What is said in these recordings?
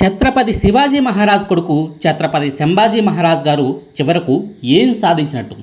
ఛత్రపతి శివాజీ మహారాజ్ కొడుకు ఛత్రపతి సంభాజీ మహారాజ్ గారు చివరకు ఏం సాధించినట్టు?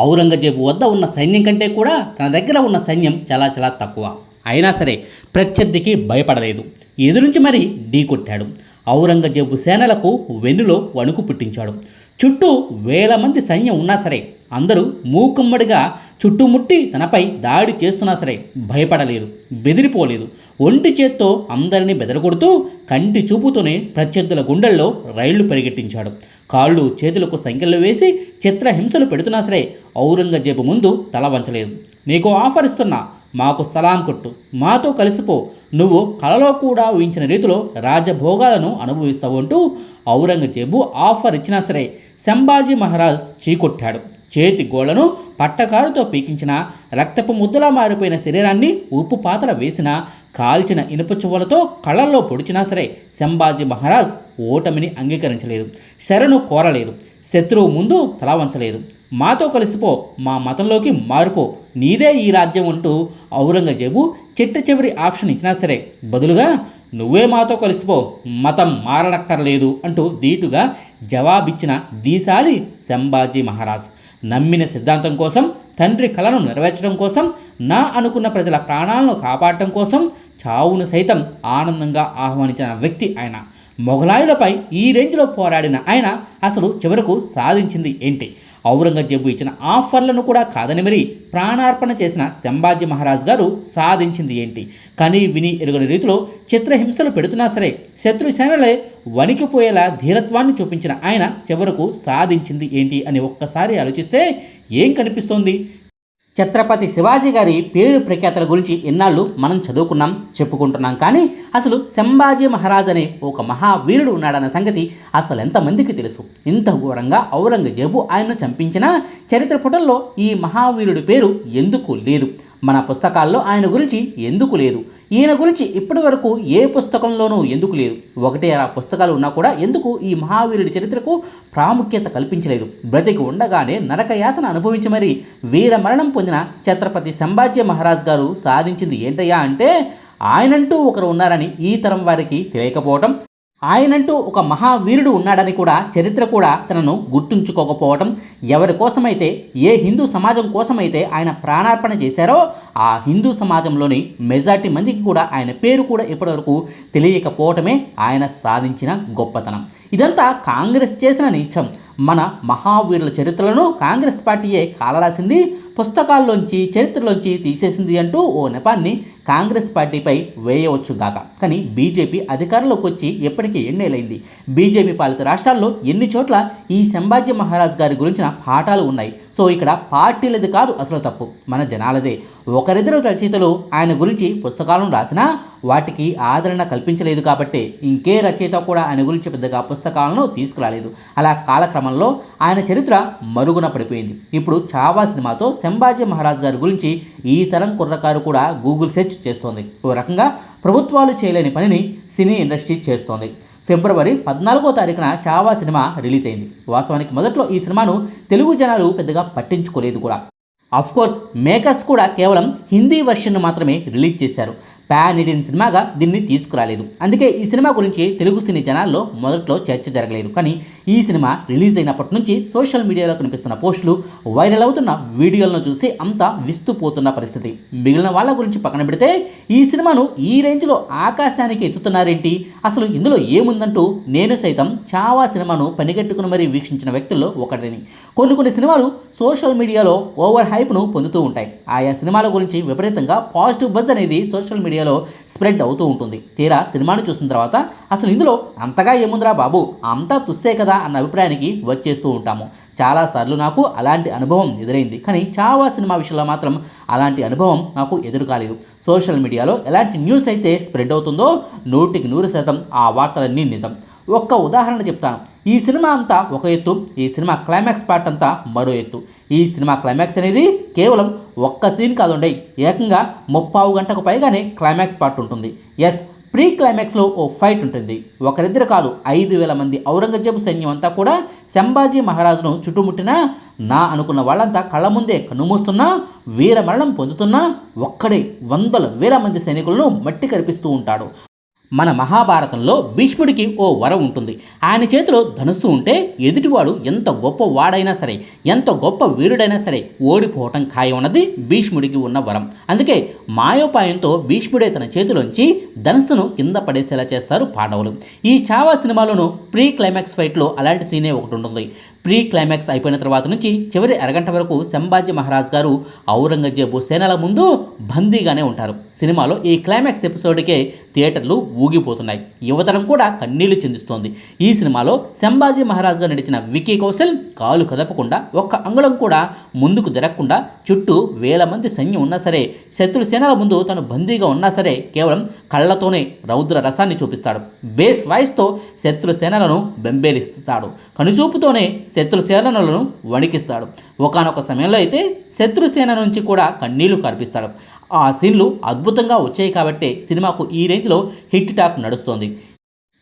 ఔరంగజేబు వద్ద ఉన్న సైన్యం కంటే కూడా తన దగ్గర ఉన్న సైన్యం చాలా చాలా తక్కువ. అయినా సరే ప్రత్యర్థికి భయపడలేదు. ఎదురుంచి మరి ఢీకొట్టాడు ఔరంగజేబు సేనలకు వెన్నులో వణుకు పుట్టించాడు. చుట్టూ వేల మంది సైన్యం ఉన్నా సరే అందరూ మూకుమ్మడిగా చుట్టుముట్టి తనపై దాడి చేస్తున్నా సరే భయపడలేదు బెదిరిపోలేదు. ఒంటి చేత్తో అందరినీ బెదరగొడుతూ కంటి చూపుతోనే ప్రత్యర్థుల గుండెల్లో రైళ్ళు పరిగెట్టించాడు. కాళ్ళు చేతులకు సంఖ్యలు వేసి చిత్రహింసలు పెడుతున్నా సరే ఔరంగజేబు ముందు తల వంచలేదు. నీకు ఆఫర్ ఇస్తున్నా మాకు సలాం కొట్టు మాతో కలిసిపో నువ్వు కలలో కూడా ఊహించిన రీతిలో రాజభోగాలను అనుభవిస్తావు అంటూ ఔరంగజేబు ఆఫర్ ఇచ్చినా సరే సంభాజీ మహారాజ్ చీకొట్టాడు. చేతి గోళ్ళను పట్టకారుతో పీకించిన రక్తపు ముద్దలా మారిపోయిన శరీరాన్ని ఉప్పు పాతల వేసిన కాల్చిన ఇనుప చువ్వలతో కళ్ళల్లో పొడిచినా సరే సంభాజీ మహారాజ్ ఓటమిని అంగీకరించలేదు శరణు కోరలేదు శత్రువు ముందు తల వంచలేదు. మాతో కలిసిపో మా మతంలోకి మారిపో నీదే ఈ రాజ్యం అంటూ ఔరంగజేబు చిట్ట చివరి ఆప్షన్ ఇచ్చినా సరే బదులుగా నువ్వే మాతో కలిసిపో మతం మారనక్కర్లేదు అంటూ ధీటుగా జవాబిచ్చిన దీశాలి సంభాజీ మహారాజ్. నమ్మిన సిద్ధాంతం కోసం తండ్రి కలను నెరవేర్చడం కోసం నా అనుకున్న ప్రజల ప్రాణాలను కాపాడటం కోసం చావును సైతం ఆనందంగా ఆహ్వానించిన వ్యక్తి ఆయన. మొఘలాయులపై ఈ రేంజ్లో పోరాడిన ఆయన అసలు చివరకు సాధించింది ఏంటి? ఔరంగజేబు ఇచ్చిన ఆఫర్లను కూడా కాదని మరి ప్రాణార్పణ చేసిన సంభాజీ మహారాజ్ గారు సాధించింది ఏంటి? కని విని ఎరుగని రీతిలో చిత్రహింసలు పెడుతున్నా సరే శత్రు సేనలే వణికిపోయేలా ధీరత్వాన్ని చూపించిన ఆయన చివరకు సాధించింది ఏంటి అని ఒక్కసారి ఆలోచిస్తే ఏం కనిపిస్తోంది? ఛత్రపతి శివాజీ గారి పేరు ప్రఖ్యాతల గురించి ఎన్నాళ్ళు మనం చదువుకున్నాం చెప్పుకుంటున్నాం. కానీ అసలు సంభాజీ మహారాజ్ అనే ఒక మహావీరుడు ఉన్నాడన్న సంగతి అసలు ఎంతమందికి తెలుసు? ఇంత ఘోరంగా ఔరంగజేబు ఆయన్ను చంపించిన చరిత్ర పుటల్లో ఈ మహావీరుడి పేరు ఎందుకు లేదు? మన పుస్తకాల్లో ఆయన గురించి ఎందుకు లేదు? ఈయన గురించి ఇప్పటి వరకు ఏ పుస్తకంలోనూ ఎందుకు లేదు? ఒకటే ఆ పుస్తకాలు ఉన్నా కూడా ఎందుకు ఈ మహావీరుడి చరిత్రకు ప్రాముఖ్యత కల్పించలేదు? బ్రతికి ఉండగానే నరకయాతన అనుభవించి మరి వీర మరణం పొందిన ఛత్రపతి సంభాజీ మహారాజ్ గారు సాధించింది ఏంటయ్యా అంటే ఆయనంటూ ఒకరు ఉన్నారని ఈ తరం వారికి తెలియకపోవటం. ఆయనంటూ ఒక మహావీరుడు ఉన్నాడని కూడా చరిత్ర కూడా తనను గుర్తుంచుకోకపోవటం ఎవరి కోసమైతే ఏ హిందూ సమాజం కోసమైతే ఆయన ప్రాణార్పణ చేశారో ఆ హిందూ సమాజంలోని మెజార్టీ మందికి కూడా ఆయన పేరు కూడా ఇప్పటివరకు తెలియకపోవటమే ఆయన సాధించిన గొప్పతనం. ఇదంతా కాంగ్రెస్ చేసిన నీచం. మన మహావీరుల చరిత్రలను కాంగ్రెస్ పార్టీయే కాలరాసింది పుస్తకాల్లోంచి చరిత్రలోంచి తీసేసింది అంటూ ఓ నెపాన్ని కాంగ్రెస్ పార్టీపై వేయవచ్చు గాక కానీ బీజేపీ అధికారంలోకి వచ్చి ఎప్పటికీ ఎన్నేలైంది? బీజేపీ పాలిత రాష్ట్రాల్లో ఎన్ని చోట్ల ఈ సంభాజీ మహారాజ్ గారి గురించిన పాఠాలు ఉన్నాయి? సో ఇక్కడ పార్టీలది కాదు అసలు తప్పు. మన జనాలదే. ఒకరిద్దరు రచయితలు ఆయన గురించి పుస్తకాలను రాసినా వాటికి ఆదరణ కల్పించలేదు కాబట్టి ఇంకే రచయిత కూడా ఆయన గురించి పెద్దగా పుస్తకాలను తీసుకురాలేదు. అలా కాలక్రమంలో ఆయన చరిత్ర మరుగున పడిపోయింది. ఇప్పుడు చావా సినిమాతో సంభాజీ మహారాజ్ గారి గురించి ఈ తరం కుర్రకారు కూడా గూగుల్ సెర్చ్ చేస్తోంది. ఓ రకంగా ప్రభుత్వాలు చేయలేని పనిని సినీ ఇండస్ట్రీ చేస్తోంది. ఫిబ్రవరి పద్నాలుగో తారీఖున చావా సినిమా రిలీజ్ అయింది. వాస్తవానికి మొదట్లో ఈ సినిమాను తెలుగు జనాలు పెద్దగా పట్టించుకోలేదు కూడా. కోర్స్ మేకర్స్ కూడా కేవలం హిందీ వర్షన్ను మాత్రమే రిలీజ్ చేశారు. ప్యాన్ ఇండియన్ సినిమాగా దీన్ని తీసుకురాలేదు. అందుకే ఈ సినిమా గురించి తెలుగు సినీ జనాల్లో మొదట్లో చర్చ జరగలేదు. కానీ ఈ సినిమా రిలీజ్ అయినప్పటి నుంచి సోషల్ మీడియాలో కనిపిస్తున్న పోస్టులు వైరల్ అవుతున్న వీడియోలను చూసి అంతా విస్తుపోతున్న పరిస్థితి. మిగిలిన వాళ్ళ గురించి పక్కన పెడితే ఈ సినిమాను ఈ రేంజ్లో ఆకాశానికి ఎత్తుతున్నారేంటి? అసలు ఇందులో ఏముందంటూ నేను సైతం చావా సినిమాను పనిగట్టుకుని మరీ వీక్షించిన వ్యక్తుల్లో ఒకటిని. కొన్ని కొన్ని సినిమాలు సోషల్ మీడియాలో ఓవర్ హైప్ను పొందుతూ ఉంటాయి. ఆయా సినిమాల గురించి విపరీతంగా పాజిటివ్ బజ్ అనేది సోషల్ మీడియా మీడియాలో స్ప్రెడ్ అవుతూ ఉంటుంది. తీరా సినిమాను చూసిన తర్వాత అసలు ఇందులో అంతగా ఏముందిరా బాబు? అంతా తుస్సే కదా అన్న అభిప్రాయానికి వచ్చేస్తూ ఉంటాము. చాలాసార్లు నాకు అలాంటి అనుభవం ఎదురైంది. కానీ చావా సినిమా విషయంలో మాత్రం అలాంటి అనుభవం నాకు ఎదురు కాలేదు సోషల్ మీడియాలో ఎలాంటి న్యూస్ అయితే స్ప్రెడ్ అవుతుందో నూటికి నూరు శాతం ఆ వార్తలన్నీ నిజం. ఒక్క ఉదాహరణ చెప్తాను. ఈ సినిమా అంతా ఒక ఎత్తు ఈ సినిమా క్లైమాక్స్ పార్ట్ అంతా మరో ఎత్తు. ఈ సినిమా క్లైమాక్స్ అనేది కేవలం ఒక్క సీన్ కాదుండే ఏకంగా ముప్పావు గంటకు పైగానే క్లైమాక్స్ పార్ట్ ఉంటుంది. ఎస్ ప్రీ క్లైమాక్స్లో ఓ ఫైట్ ఉంటుంది. ఒకరిద్దరు కాదు ఐదు వేల మంది ఔరంగజేబు సైన్యం అంతా కూడా సంభాజీ మహారాజును చుట్టుముట్టినా నా అనుకున్న వాళ్ళంతా కళ్ళ ముందే కనుమూస్తున్నా వీరమరణం పొందుతున్నా ఒక్కడే వందల వేల మంది సైనికులను మట్టి కనిపిస్తూ ఉంటాడు. మన మహాభారతంలో భీష్ముడికి ఓ వరం ఉంటుంది. ఆయన చేతిలో ధనుస్సు ఉంటే ఎదుటివాడు ఎంత గొప్ప వాడైనా సరే ఎంత గొప్ప వీరుడైనా సరే ఓడిపోవటం ఖాయమన్నది భీష్ముడికి ఉన్న వరం. అందుకే మాయోపాయంతో భీష్ముడే తన చేతిలోంచి ధనుస్సును కింద పడేసేలా చేస్తారు పాండవులు. ఈ చావా సినిమాలోనూ ప్రీ క్లైమాక్స్ ఫైట్లో అలాంటి సీనే ఒకటి ఉంటుంది. ప్రీ క్లైమాక్స్ అయిపోయిన తర్వాత నుంచి చివరి అరగంట వరకు సంభాజీ మహారాజ్ గారు ఔరంగజేబు సేనల ముందు బందీగానే ఉంటారు. సినిమాలో ఈ క్లైమాక్స్ ఎపిసోడ్కే థియేటర్లు ఊగిపోతున్నాయి. యువతరం కూడా కన్నీళ్ళు చెందిస్తోంది. ఈ సినిమాలో సంభాజీ మహారాజ్గా నడిచిన వికీ కౌశల్ కాలు కదపకుండా ఒక్క అంగుళం కూడా ముందుకు జరగకుండా చుట్టూ వేల మంది సైన్యం ఉన్నా సరే శత్రు సేనల ముందు తను బందీగా ఉన్నా సరే కేవలం కళ్ళతోనే రౌద్ర రసాన్ని చూపిస్తాడు. బేస్ వాయిస్తో శత్రు సేనలను బెంబేలిస్తాడు. కనుచూపుతోనే శత్రు సేనలను వణికిస్తాడు. ఒకనొక సమయంలో అయితే శత్రు సేన నుంచి కూడా కన్నీళ్ళు కనిపిస్తాడు ఆ సీన్లు అద్భుతంగా వచ్చాయి కాబట్టే సినిమాకు ఈ రేంజ్లో హిట్ టాక్ నడుస్తోంది.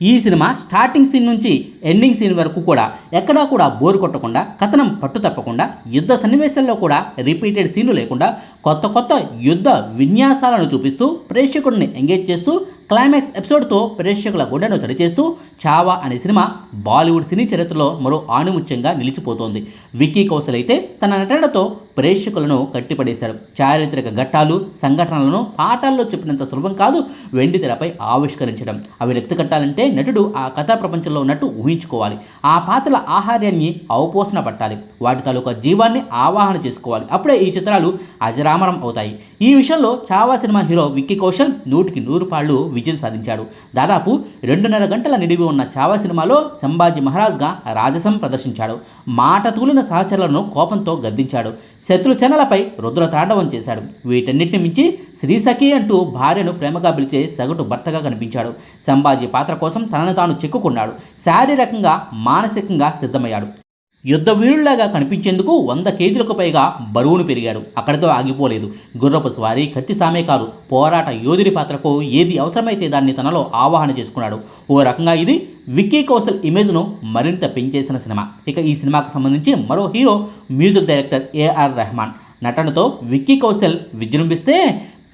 ఈ సినిమా స్టార్టింగ్ సీన్ నుంచి ఎండింగ్ సీన్ వరకు కూడా ఎక్కడా కూడా బోరు కొట్టకుండా కథనం పట్టు తప్పకుండా యుద్ధ సన్నివేశాల్లో కూడా రిపీటెడ్ సీన్లు లేకుండా కొత్త కొత్త యుద్ధ విన్యాసాలను చూపిస్తూ ప్రేక్షకుడిని ఎంగేజ్ చేస్తూ క్లైమాక్స్ ఎపిసోడ్తో ప్రేక్షకుల గుండెను తడిచేస్తూ చావా అనే సినిమా బాలీవుడ్ సినీ చరిత్రలో మరో ఆణిముత్యంగా నిలిచిపోతోంది. విక్కీ కౌశల్ అయితే తన నటనతో ప్రేక్షకులను కట్టిపడేశారు. చారిత్రక ఘట్టాలు సంఘటనలను పాఠాల్లో చెప్పినంత సులభం కాదు వెండి తెరపై ఆవిష్కరించడం. అవి వ్యక్తి కట్టాలంటే నటుడు ఆ కథా ప్రపంచంలో ఉన్నట్టు ఊహించుకోవాలి. ఆ పాత్రల ఆహార్యాన్ని అవపోసన పట్టాలి. వాటి తాలూకా జీవాన్ని ఆవాహన చేసుకోవాలి. అప్పుడే ఈ చిత్రాలు అజరామరం అవుతాయి. ఈ విషయంలో చావా సినిమా హీరో విక్కీ కౌశల్ నూటికి నూరు పాళ్ళు విజయం సాధించాడు. దాదాపు రెండున్నర గంటల నిడివి ఉన్న చావా సినిమాలో సంభాజీ మహారాజ్గా రాజసం ప్రదర్శించాడు. మాట తూలిన సహచరులను కోపంతో గద్దించాడు. శత్రు సేనలపై రుద్ర తాండవం చేశాడు. వీటన్నిటిని మించి శ్రీసఖి అంటూ భార్యను ప్రేమగా పిలిచే సగటు భర్తగా కనిపించాడు. సంభాజీ పాత్ర కోసం తనను తాను చిక్కుకున్నాడు. శారీరకంగా మానసికంగా సిద్ధమయ్యాడు. యుద్ధ వీరుల్లాగా కనిపించేందుకు వంద కేజీలకు పైగా బరువును పెరిగాడు. అక్కడితో ఆగిపోలేదు. గుర్రపు స్వారీ కత్తి సామే కాదు పోరాట యోధుడి పాత్రకు ఏది అవసరమైతే దాన్ని తనలో ఆవాహన చేసుకున్నాడు. ఓ రకంగా ఇది విక్కీ కౌశల్ ఇమేజ్ను మరింత పెంచేసిన సినిమా. ఇక ఈ సినిమాకు సంబంధించి మరో hero music director AR Rahman. నటనతో విక్కీ కౌశల్ విజృంభిస్తే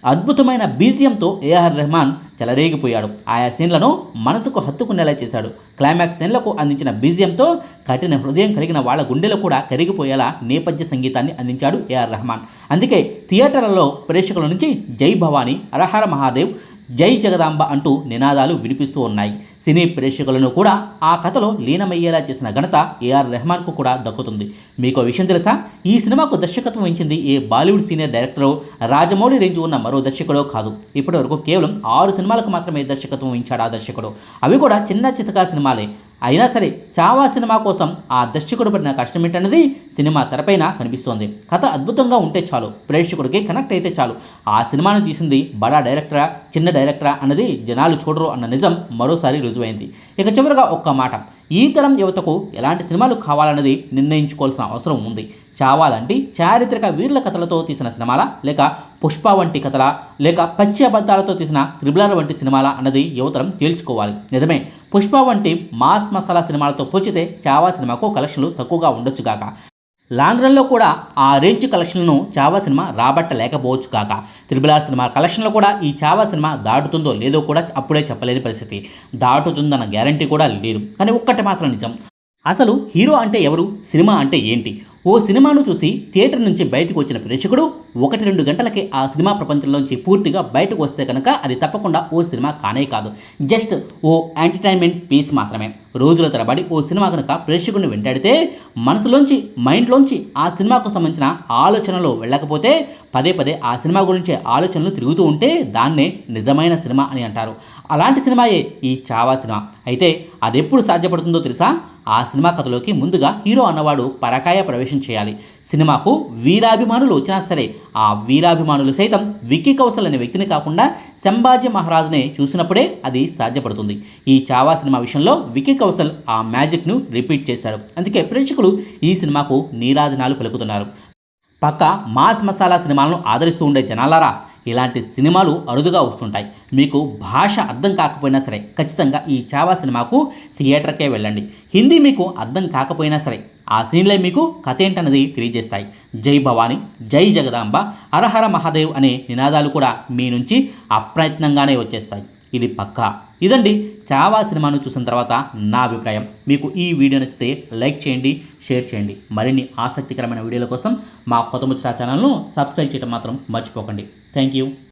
అద్భుతమైన బీజియంతో ఏఆర్ రెహమాన్ చెలరేగిపోయాడు. ఆయా సీన్లను మనసుకు హత్తుకునేలా చేశాడు. క్లైమాక్స్ సీన్లకు అందించిన బీజియంతో కఠిన హృదయం కలిగిన వాళ్ళ గుండెలు కూడా కరిగిపోయేలా నేపథ్య సంగీతాన్ని అందించాడు ఏఆర్ రెహమాన్. అందుకే థియేటర్లలో ప్రేక్షకుల నుంచి జై భవానీ అరహర మహాదేవ్ జై జగదాంబ అంటూ నినాదాలు వినిపిస్తూ ఉన్నాయి. సినీ ప్రేక్షకులను కూడా ఆ కథలో లీనమయ్యేలా చేసిన ఘనత ఏఆర్ రెహమాన్కు కూడా దక్కుతుంది. మీకు విషయం తెలుసా? ఈ సినిమాకు దర్శకత్వం వహించింది ఏ బాలీవుడ్ సీనియర్ డైరెక్టరో రాజమౌళి రేంజ్ ఉన్న మరో దర్శకుడో కాదు. ఇప్పటివరకు కేవలం ఆరు సినిమాలకు మాత్రమే దర్శకత్వం వహించాడు ఆ దర్శకుడు. అవి కూడా చిన్న చితకా సినిమాలే. అయినా సరే చావా సినిమా కోసం ఆ దర్శకుడు పడిన కష్టం ఏంటన్నది సినిమా తెరపైన కనిపిస్తోంది. కథ అద్భుతంగా ఉంటే చాలు ప్రేక్షకుడికి కనెక్ట్ అయితే చాలు. ఆ సినిమాను తీసింది బడా డైరెక్టరా చిన్న డైరెక్టరా అన్నది జనాలు చూడరు అన్న నిజం మరోసారి రుజువైంది. ఇక చివరిగా ఒక్క మాట ఈ తరం యువతకు ఎలాంటి సినిమాలు కావాలన్నది నిర్ణయించుకోవాల్సిన అవసరం ఉంది. చావా చారిత్రక వీరుల కథలతో తీసిన సినిమాలా? లేక పుష్ప వంటి కథలా? లేక పచ్చి అబద్ధాలతో తీసిన త్రిబులర్ వంటి సినిమాల? అన్నది యువతరం తేల్చుకోవాలి. నిజమే పుష్ప వంటి మాస్ మసాలా సినిమాలతో పోల్చితే చావా సినిమాకు కలెక్షన్లు తక్కువగా ఉండొచ్చుగాక లాంగ్ రన్లో కూడా ఆ రేంజ్ కలెక్షన్లను చావా సినిమా రాబట్టలేకపోవచ్చు కాక త్రిబుల్ ఆర్ సినిమా కలెక్షన్లో కూడా ఈ చావా సినిమా దాటుతుందో లేదో కూడా అప్పుడే చెప్పలేని పరిస్థితి. దాటుతుందన్న గ్యారంటీ కూడా లేదు. కానీ ఒక్కటి మాత్రం నిజం. అసలు హీరో అంటే ఎవరు? సినిమా అంటే ఏంటి? ఓ సినిమాను చూసి థియేటర్ నుంచి బయటకు వచ్చిన ప్రేక్షకుడు ఒకటి రెండు గంటలకే ఆ సినిమా ప్రపంచంలోంచి పూర్తిగా బయటకు వస్తే కనుక అది తప్పకుండా ఓ సినిమా కానే కాదు. జస్ట్ ఓ ఎంటర్టైన్మెంట్ పీస్ మాత్రమే. రోజుల తరబడి ఓ సినిమా కనుక ప్రేక్షకుడిని వెంటాడితే మనసులోంచి మైండ్లోంచి ఆ సినిమాకు సంబంధించిన ఆలోచనలు వెళ్ళకపోతే పదే పదే ఆ సినిమా గురించే ఆలోచనలు తిరుగుతూ ఉంటే దాన్నే నిజమైన సినిమా అని అంటారు. అలాంటి సినిమాయే ఈ చావా సినిమా. అయితే అది ఎప్పుడు సాధ్యపడుతుందో తెలుసా? ఆ సినిమా కథలోకి ముందుగా హీరో అన్నవాడు పరకాయ ప్రవేశం చేయాలి. సినిమాకు వీరాభిమానులు వచ్చినా సరే ఆ వీరాభిమానులు సైతం విక్కీ కౌశల్ అనే వ్యక్తిని కాకుండా సంభాజీ మహారాజ్నే చూసినప్పుడే అది సాధ్యపడుతుంది. ఈ చావా సినిమా విషయంలో విక్కీ కౌశల్ ఆ మ్యాజిక్ను రిపీట్ చేశాడు. అందుకే ప్రేక్షకులు ఈ సినిమాకు నీరాజనాలు పలుకుతున్నారు. పక్క మాస్ మసాలా సినిమాలను ఆదరిస్తూ ఉండే జనాలారా ఇలాంటి సినిమాలు అరుదుగా వస్తుంటాయి. మీకు భాష అర్థం కాకపోయినా సరే ఖచ్చితంగా ఈ చావా సినిమాకు థియేటర్కే వెళ్ళండి. హిందీ మీకు అర్థం కాకపోయినా సరే ఆ సీన్లే మీకు కథ ఏంటన్నది తెలియజేస్తాయి. జై భవాని జై జగదాంబ హరహర మహాదేవ్ అనే నినాదాలు కూడా మీ నుంచి అప్రయత్నంగానే వచ్చేస్తాయి. ఇది పక్కా? ఇదండి చావా సినిమాను చూసిన తర్వాత నా అభిప్రాయం. మీకు ఈ వీడియో నచ్చితే లైక్ చేయండి షేర్ చేయండి. మరిన్ని ఆసక్తికరమైన వీడియోల కోసం మా కొత్త ముచ్చట ఛానల్ను సబ్స్క్రైబ్ చేయడం మాత్రం మర్చిపోకండి. Thank you.